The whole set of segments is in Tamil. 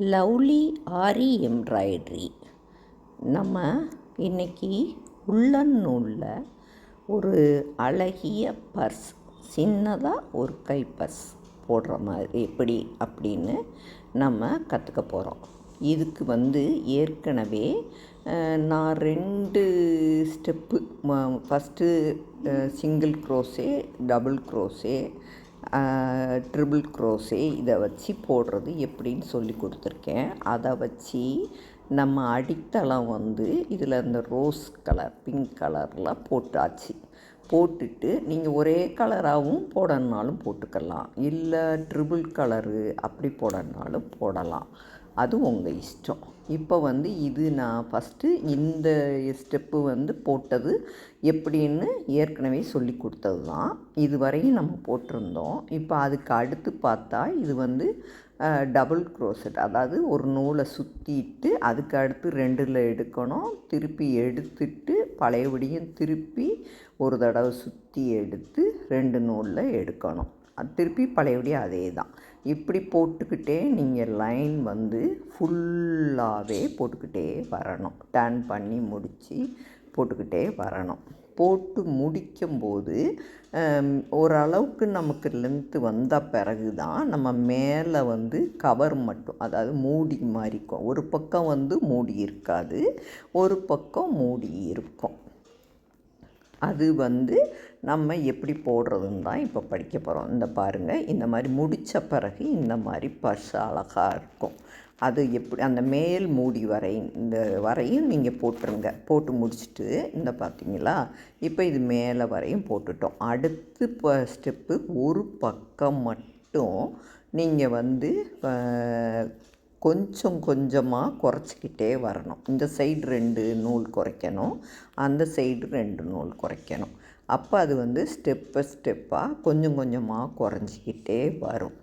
லவ்லி ஆரி எம்ப்ராய்ட்ரி. நம்ம இன்னைக்கு உள்ளன் நூலில் ஒரு அழகிய பர்ஸ் சின்னதாக ஒரு கை பர்ஸ் போடுற மாதிரி எப்படி அப்படின்னு நம்ம கற்றுக்க போகிறோம் இதுக்கு வந்து ஏற்கனவே நான் ரெண்டு step first single crochet double crochet triple crochet இதை வச்சு போடுறது எப்படின்னு சொல்லி கொடுத்துருக்கேன். அதை வச்சு நம்ம அடித்தளம் வந்து இதில் இந்த ரோஸ் கலர் பிங்க் கலரில் போட்டாச்சு. போட்டுட்டு நீங்கள் ஒரே கலராகவும் போடணுனாலும் போட்டுக்கலாம். இல்லை ட்ரிபிள் கலரு அப்படி போடணுனாலும் போடலாம். அது உங்கள் இஷ்டம். இப்போ வந்து இது நான் ஃபஸ்ட்டு இந்த ஸ்டெப்பு வந்து போட்டது எப்படின்னு ஏற்கனவே சொல்லி கொடுத்தது தான் இது வரையும் நம்ம போட்டிருந்தோம். இப்போ அதுக்கு அடுத்து பார்த்தா இது வந்து டபுள் க்ரோசெட் அதாவது ஒரு நூலை சுற்றிட்டு அதுக்கு அடுத்து ரெண்டில் எடுக்கணும். திருப்பி எடுத்துட்டு பழையபடியும் திருப்பி ஒரு தடவை சுற்றி எடுத்து ரெண்டு நூலில் எடுக்கணும். திருப்பி பழையபடி அதே தான் இப்படி போட்டுக்கிட்டே நீங்கள் லைன் வந்து ஃபுல்லாகவே போட்டுக்கிட்டே வரணும். டர்ன் பண்ணி முடித்து போட்டுக்கிட்டே வரணும். போட்டு முடிக்கும்போது ஓரளவுக்கு நமக்கு லென்த்து வந்த பிறகு தான் நம்ம மேலே வந்து கவர் மட்டும் அதாவது மூடி மாதிரி இருக்கும் ஒரு பக்கம் வந்து மூடி இருக்காது ஒரு பக்கம் மூடி இருக்கும். அது வந்து நம்ம எப்படி போடுறதுன்னு தான் இப்போ படிக்க போகிறோம் இந்த பாருங்கள் இந்த மாதிரி முடித்த பிறகு இந்த மாதிரி பர்ஸ் அழகாக இருக்கும். அது எப்படி அந்த மேல் மூடி வரை இந்த வரையும் நீங்கள் போட்டுருங்க. போட்டு முடிச்சுட்டு இந்த பார்த்தீங்களா இப்போ இது மேலே வரையும் போட்டுட்டோம். அடுத்து இப்போ ஸ்டெப்பு ஒரு பக்கம் மட்டும் நீங்கள் வந்து கொஞ்சம் கொஞ்சமாக குறைச்சிக்கிட்டே வரணும். இந்த சைடு ரெண்டு நூல் குறைக்கணும். அந்த சைடு ரெண்டு நூல் குறைக்கணும். அப்போ அது வந்து ஸ்டெப்பை ஸ்டெப்பாக கொஞ்சம் கொஞ்சமாக குறைஞ்சிக்கிட்டே வரும்.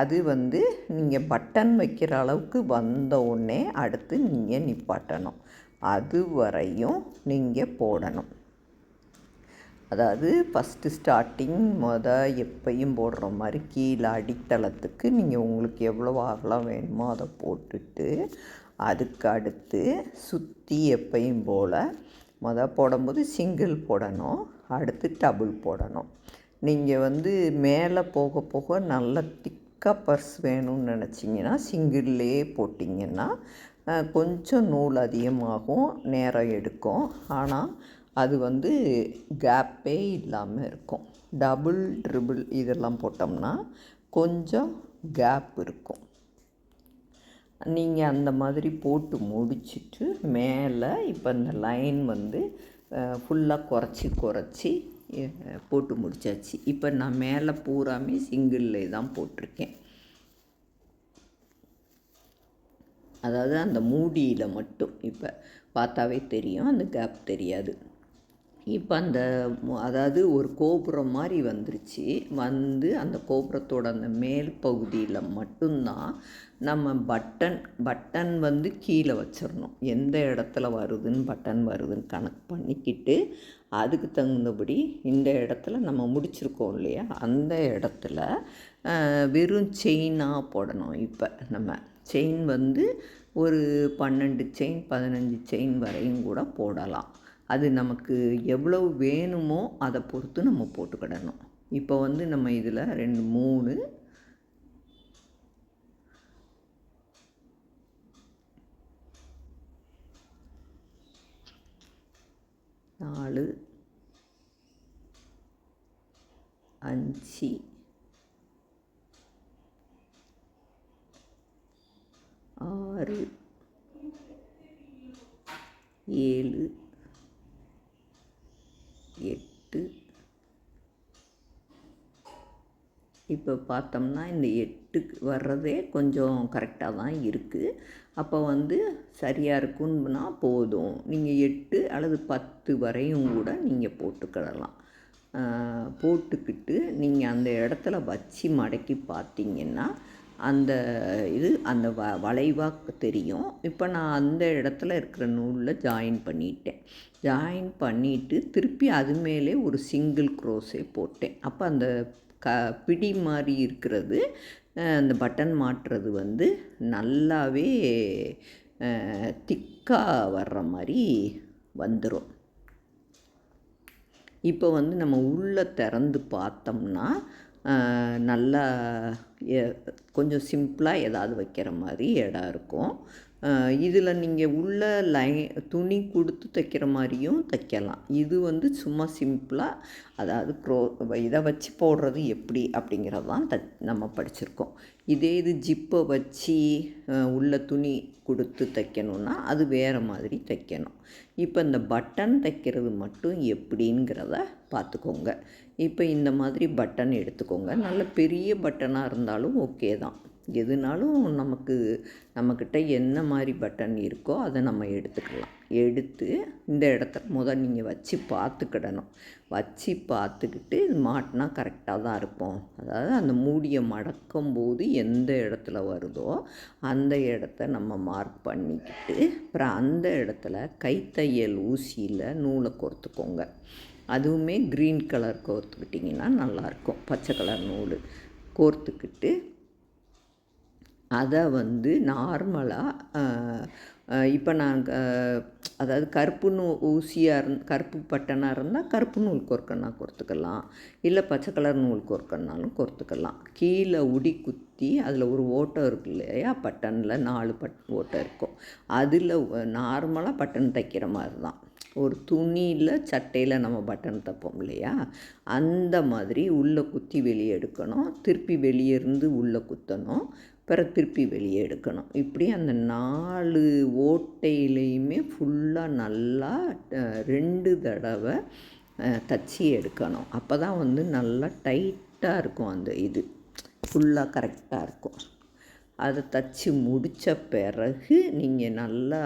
அது வந்து நீங்கள் பட்டன் வைக்கிற அளவுக்கு வந்த உடனே அடுத்து நீங்கள் நிப்பாட்டணும். அது வரையும் நீங்கள் போடணும். அதாவது ஃபஸ்ட்டு ஸ்டார்டிங் மொத எப்பையும் போடுற மாதிரி கீழே அடித்தளத்துக்கு நீங்கள் உங்களுக்கு எவ்வளோ அகலம் வேணுமோ அதை போட்டுட்டு அதுக்கு அடுத்து சுற்றி எப்பையும் போல் மொதல் போடும்போது சிங்கிள் போடணும் அடுத்து டபுள் போடணும். நீங்கள் வந்து மேலே போக போக நல்ல திக்காக பர்ஸ் வேணும்னு நினச்சிங்கன்னா சிங்கிள்லேயே போட்டிங்கன்னா கொஞ்சம் நூல் அதிகமாகும் நேரம் எடுக்கும். ஆனால் அது வந்து கேப்பே இல்லாமல் இருக்கும். டபுள் ட்ரிபிள் இதெல்லாம் போட்டோம்னா கொஞ்சம் கேப் இருக்கும். நீங்கள் அந்த மாதிரி போட்டு முடிச்சிட்டு மேலே இப்போ இந்த லைன் வந்து ஃபுல்லாக குறைச்சி குறைச்சி போட்டு முடிச்சாச்சு. இப்போ நான் மேலே பூராமே சிங்கிளில் தான் போட்டிருக்கேன். அதாவது அந்த மூடியில் மட்டும். இப்போ பார்த்தாவே தெரியும் அந்த கேப் தெரியாது. இப்போ அந்த அதாவது ஒரு கோபுரம் மாதிரி வந்துருச்சு. வந்து அந்த கோபுரத்தோட அந்த மேல் பகுதியில் மட்டும்தான் நம்ம பட்டன் பட்டன் வந்து கீழே வச்சிடணும். எந்த இடத்துல வருதுன்னு பட்டன் வருதுன்னு கணக்கு பண்ணிக்கிட்டு அதுக்கு தகுந்தபடி இந்த இடத்துல நம்ம முடிச்சிருக்கோம் இல்லையா? அந்த இடத்துல வெறும் செயினாக போடணும். இப்போ நம்ம செயின் வந்து ஒரு பன்னெண்டு செயின் பதினஞ்சு செயின் வரையும் கூட போடலாம். அது நமக்கு எவ்வளவு வேணுமோ அதை பொறுத்து நம்ம போட்டுக்கிடணும். இப்போ வந்து நம்ம இதில் ரெண்டு மூணு நாலு அஞ்சு ஏழு எட்டு. இப்போ பார்த்தோம்னா இந்த எட்டுக்கு வர்றதே கொஞ்சம் கரெக்டாக தான் இருக்குது அப்போ வந்து சரியாக இருக்குன்னா போதும். நீங்கள் எட்டு அல்லது பத்து வரையும் கூட நீங்கள் போட்டுக்கிடலாம். போட்டுக்கிட்டு நீங்கள் அந்த இடத்துல வச்சு மடக்கி பார்த்தீங்கன்னா அந்த இது அந்த வ வளைவாக தெரியும். இப்போ நான் அந்த இடத்துல இருக்கிற நூலில் ஜாயின் பண்ணிட்டேன். ஜாயின் பண்ணிவிட்டு திருப்பி அது மேலே ஒரு சிங்கிள் க்ரோஸே போட்டேன். அப்போ அந்த க பிடி மாதிரி இருக்கிறது அந்த பட்டன் மாட்டுறது வந்து நல்லாவே திக்காக வர்ற மாதிரி வந்துடும் இப்போ வந்து நம்ம உள்ளே திறந்து பார்த்தோம்னா நல்லா கொஞ்சம் சிம்பிளாக ஏதாவது வைக்கிற மாதிரி இடம் இருக்கும். இதில் நீங்கள் உள்ள லை துணி கொடுத்து தைக்கிற மாதிரியும் தைக்கலாம். இது வந்து சும்மா சிம்பிளாக அதாவது க்ரோ இதை வச்சு போடுறது எப்படி அப்படிங்கிறது தான் த நம்ம படிச்சிருக்கோம். இதே இது ஜிப்பை வச்சு உள்ள துணி கொடுத்து தைக்கணுன்னா அது வேறு மாதிரி தைக்கணும். இப்போ இந்த பட்டன் தைக்கிறது மட்டும் எப்படிங்கிறத பார்த்துக்கோங்க இப்போ இந்த மாதிரி பட்டன் எடுத்துக்கோங்க. நல்ல பெரிய பட்டனாக இருந்தாலும் ஓகே தான். எதுனாலும் நமக்கு நம்மக்கிட்ட என்ன மாதிரி பட்டன் இருக்கோ அதை நம்ம எடுத்துக்கலாம். எடுத்து இந்த இடத்த முதல் நீங்கள் வச்சு பார்த்துக்கிடணும். வச்சு பார்த்துக்கிட்டு இது மாட்டினா கரெக்டாக தான் இருப்போம் அதாவது அந்த மூடியை மடக்கும் போது எந்த இடத்துல வருதோ அந்த இடத்த நம்ம மார்க் பண்ணிக்கிட்டு அப்புறம் அந்த இடத்துல கைத்தையல் ஊசியில் நூலை கோர்த்துக்கோங்க. அதுவுமே க்ரீன் கலர் கோர்த்துக்கிட்டிங்கன்னா நல்லாயிருக்கும். பச்சை கலர் நூல் கோர்த்துக்கிட்டு அதை வந்து நார்மலாக இப்போ நாங்கள் அதாவது கருப்பு நூ ஊசியாக இருந் கருப்பு பட்டனாக இருந்தால் கருப்பு நூல் கோர்க்கன்னா கோர்த்துக்கலாம். இல்லை பச்சை கலர் நூல் கோர்க்கன்னாலும் கோர்த்துக்கலாம். கீழே உடி குத்தி அதில் ஒரு ஓட்டம் இருக்கு இல்லையா? பட்டனில் நாலு பட் ஓட்டம் இருக்கும். அதில் நார்மலாக பட்டன் தைக்கிற மாதிரி தான். ஒரு துணியில் சட்டையில் நம்ம பட்டன் தைப்போம் இல்லையா? அந்த மாதிரி உள்ளே குத்தி வெளியே எடுக்கணும். திருப்பி வெளியே இருந்து உள்ளே குத்தணும். பிறகு திருப்பி வெளியே எடுக்கணும். இப்படி அந்த நாலு ஓட்டையிலையுமே ஃபுல்லாக நல்லா ரெண்டு தடவை தச்சு எடுக்கணும். அப்போ தான் வந்து நல்லா டைட்டாக இருக்கும் அந்த இது. ஃபுல்லாக கரெக்டாக இருக்கும். அதை தச்சு முடித்த பிறகு நீங்கள் நல்லா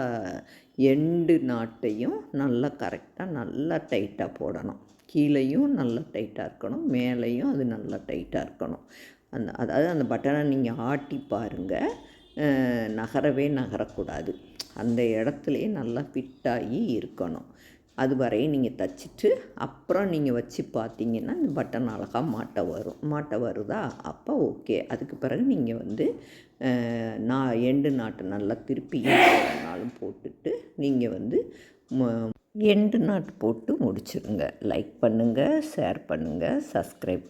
எண்டு நாட்டையும் நல்லா கரெக்டாக நல்லா டைட்டாக போடணும். கீழேயும் நல்லா டைட்டாக இருக்கணும். மேலேயும் அது நல்லா டைட்டாக இருக்கணும். அந்த அதாவது அந்த பட்டனை நீங்கள் ஆட்டி பாருங்கள் நகரவே நகரக்கூடாது. அந்த இடத்துலையே நல்லா ஃபிட்டாகி இருக்கணும். அது வரையும் நீங்கள் தைச்சிட்டு அப்புறம் நீங்கள் வச்சு பார்த்தீங்கன்னா இந்த பட்டன் அழகாக மாட்ட வரும். மாட்ட வருதா? அப்போ ஓகே அதுக்கு பிறகு நீங்கள் வந்து நான் எண்டு நாட்டு நல்லா திருப்பி நாளும் போட்டுட்டு நீங்கள் வந்து எண்டு நாட்டு போட்டு முடிச்சுருங்க. லைக் பண்ணுங்கள் ஷேர் பண்ணுங்கள் சப்ஸ்கிரைப்